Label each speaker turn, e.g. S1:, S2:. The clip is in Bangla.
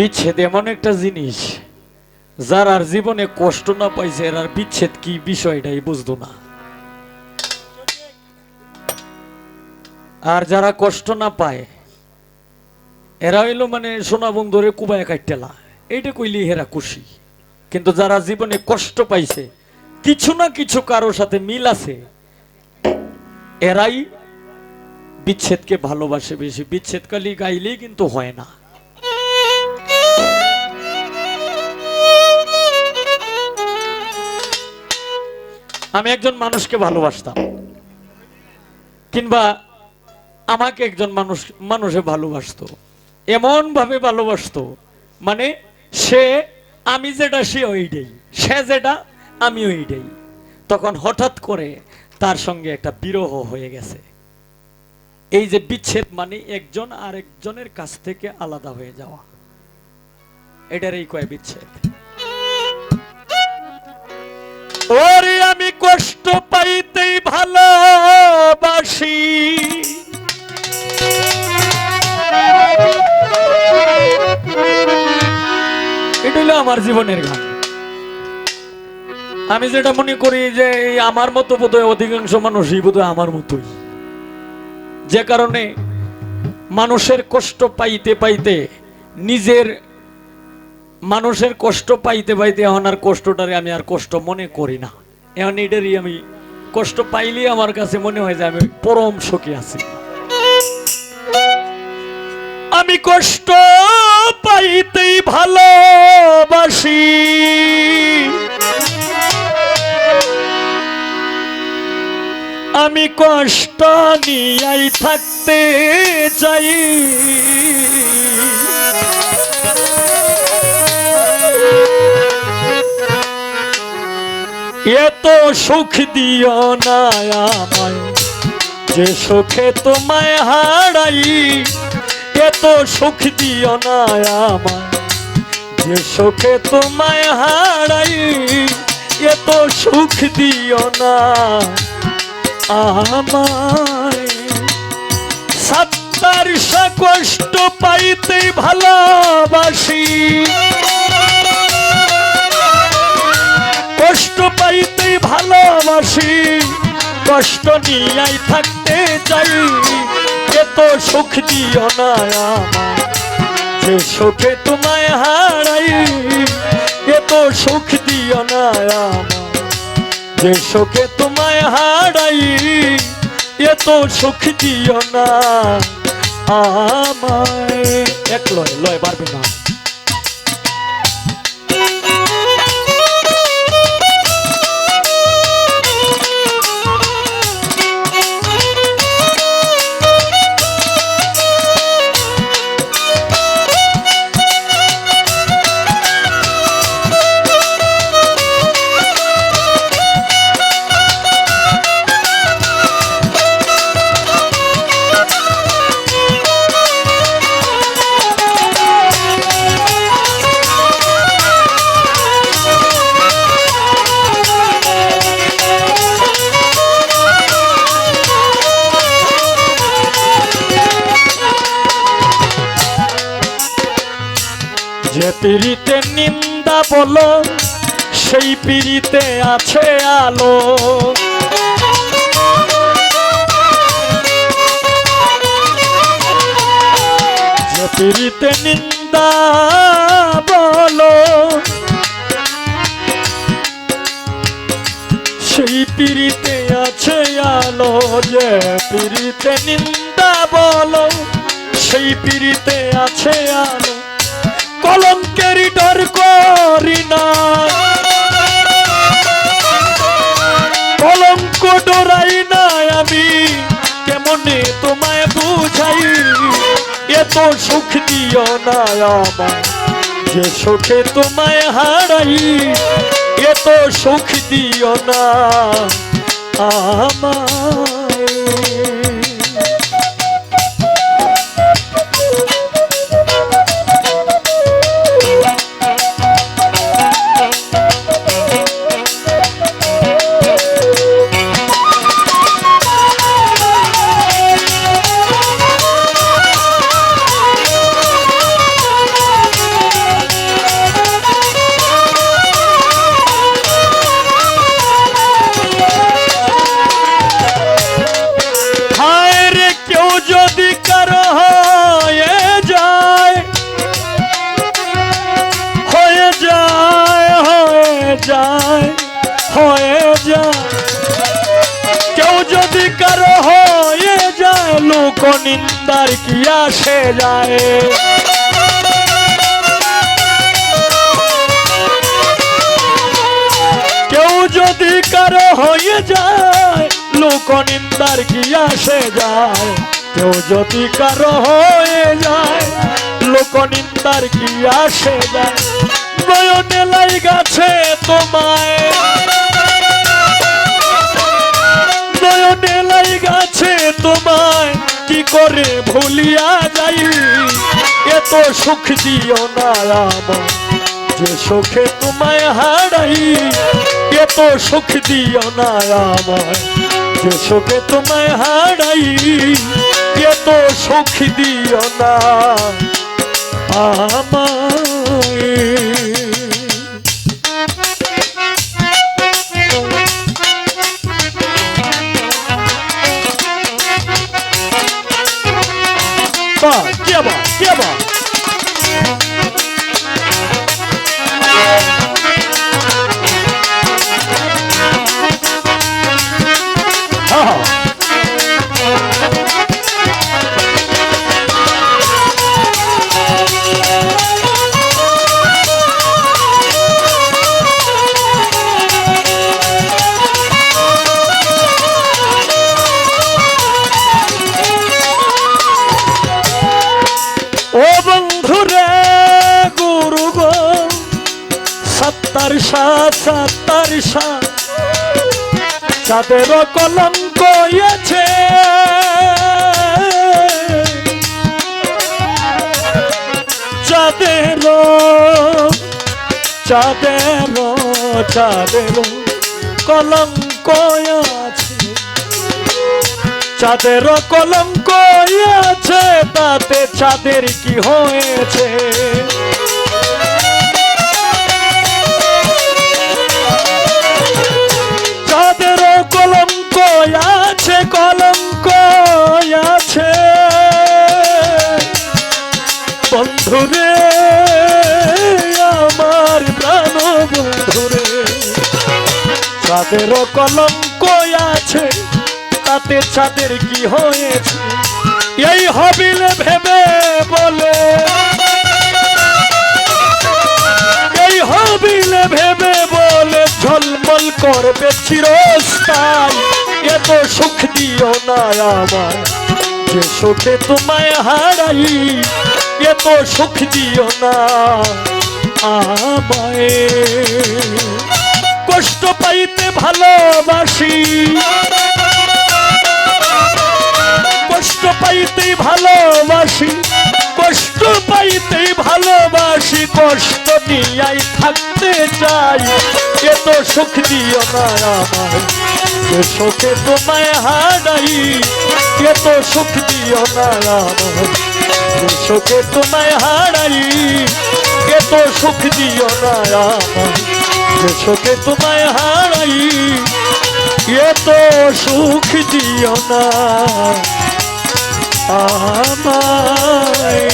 S1: বিচ্ছেদ এমন একটা জিনিস, যার আর জীবনে কষ্ট না পাইছে, এর আর বিচ্ছেদ কি বিষয়টাই বুঝতো না। আর যারা কষ্ট না পায়, এরা হইল মানে সোনা বন্ধুরে কুবায় কাটতেলা, এইটা কইলি হেরা খুশি। কিন্তু যারা জীবনে কষ্ট পাইছে, কিছু না কিছু কারোর সাথে মিল আছে, এরাই বিচ্ছেদকে ভালোবাসে বেশি। বিচ্ছেদ কালি গাইলেই কিন্তু হয় না। আমি একজন মানুষকে ভালোবাসতাম। কিংবা আমাকে একজন মানুষ, মানুষে ভালোবাসতো। এমন ভাবে ভালোবাসতো মানে সে আমি যেটা সে ওইটাই, সে যেটা আমি ওইটাই। তখন হঠাৎ করে তার সঙ্গে একটা বিরহ হয়ে গেছে। এই যে বিচ্ছেদ মানে একজন আরেকজনের কাছ থেকে আলাদা হয়ে যাওয়া। এটারই কয় বিচ্ছেদ? ওরে আমি কষ্ট পাইতেই ভালোবাসি। এটা হলো আমার জীবনের গান। আমি যেটা মনে করি যে এই আমার মতো বোধহয় অধিকাংশ মানুষই বোধহয় আমার মতোই। যে কারণে মানুষের কষ্ট পাইতে পাইতে নিজের মানুষের কষ্ট পাইতে পাইতে এখন আর কষ্টটারে আমি আর কষ্ট মনে করি না। এখন এটারই আমি কষ্ট পাইলেই আমার কাছে মনে হয় যে আমি পরম সুখী আছি। আমি কষ্ট পাইতেই ভালোবাসি। আমি কষ্ট নিয়াই থাকতে চাই। এত সুখ দিও না আমায়। যে সুখে তোমায় হারাই, এত সুখ দিও না আমায়। যে সুখে তোমায় হারাই, এত সুখ দিও না আমায়। সত্তর কষ্ট পাইতে ভালোবাসি। ভালোবাসি, কষ্ট নিয়াই থাকতে চাই। এত সুখ দিও না যে সুখে তোমায় হারাই। এত সুখ দিও না যে সুখে তোমায় হারাই। এত সুখ দিও না আমায়। এক লয় লয় পারবে না। পিড়িতে নিন্দা বলো, সেই পিড়িতে আছে আলো। পিড়িতে নিন্দা বলো, সেই পিড়িতে আছে আলো। যে পিড়িতে নিন্দা বলো, সেই পিড়িতে আছে আলো। কলঙ্কের ডর না। কলঙ্ক ডরাই না আমি, কেমনে তোমায় বুঝাই? এত সুখ দিও না আমায়, যে সুখে তোমায় হারাই, এত সুখ দিও না আমায় নিন্দার কি আসে যায়? কেউ যদি কারও হয়ে যায়, লোক নিন্দার কি আসে যায়? কেউ যদি কারও হয়ে যায়, লোক নিন্দার কি আসে যায়? নয়নে লাই গাছে তোমায়। নয়নে লাই গাছে তোমায়। কি করে ভুলিয়া যাই এত সুখ দিও না আমার যে সুখে তোমায় হারাই এত সুখ দিও না আমার যে সুখে তোমায় হারাই এত সুখ দিও না। আমায় চাঁদের কলঙ্ক আছে চাঁদের চাঁদের চাঁদের কলঙ্ক আছে চাঁদের কলঙ্ক আছে তাতে চাঁদের কি হয়েছে? বন্ধুরে আমার প্রাণ বন্ধুরে চাঁদের কলঙ্ক আছে, তাতে ছাদের কি হয়েছে? এই হবিল ভেবে বলে। এই হবিল ভেবে বলে, ঝলমল করবে চিরস্থায়। এত সুখ দিও না আমার যে সুখে তোমায় হারাই এত সুখ দিও না। আমায় কষ্ট পাইতে ভালোবাসি। কষ্ট পাইতেই ভালোবাসি, কষ্ট পাইতেই ভালোবাসি, কষ্ট নিয়াই থাকতে চাই। এত সুখ দিও না আমার যে সুখে তোমায় হারাই। এত সুখ দিও না আমার সুখে তোমায় হারাই, কে তো সুখ দিও না আমার যে তোমায় হারাই কে তো সুখ দিও না আমায়।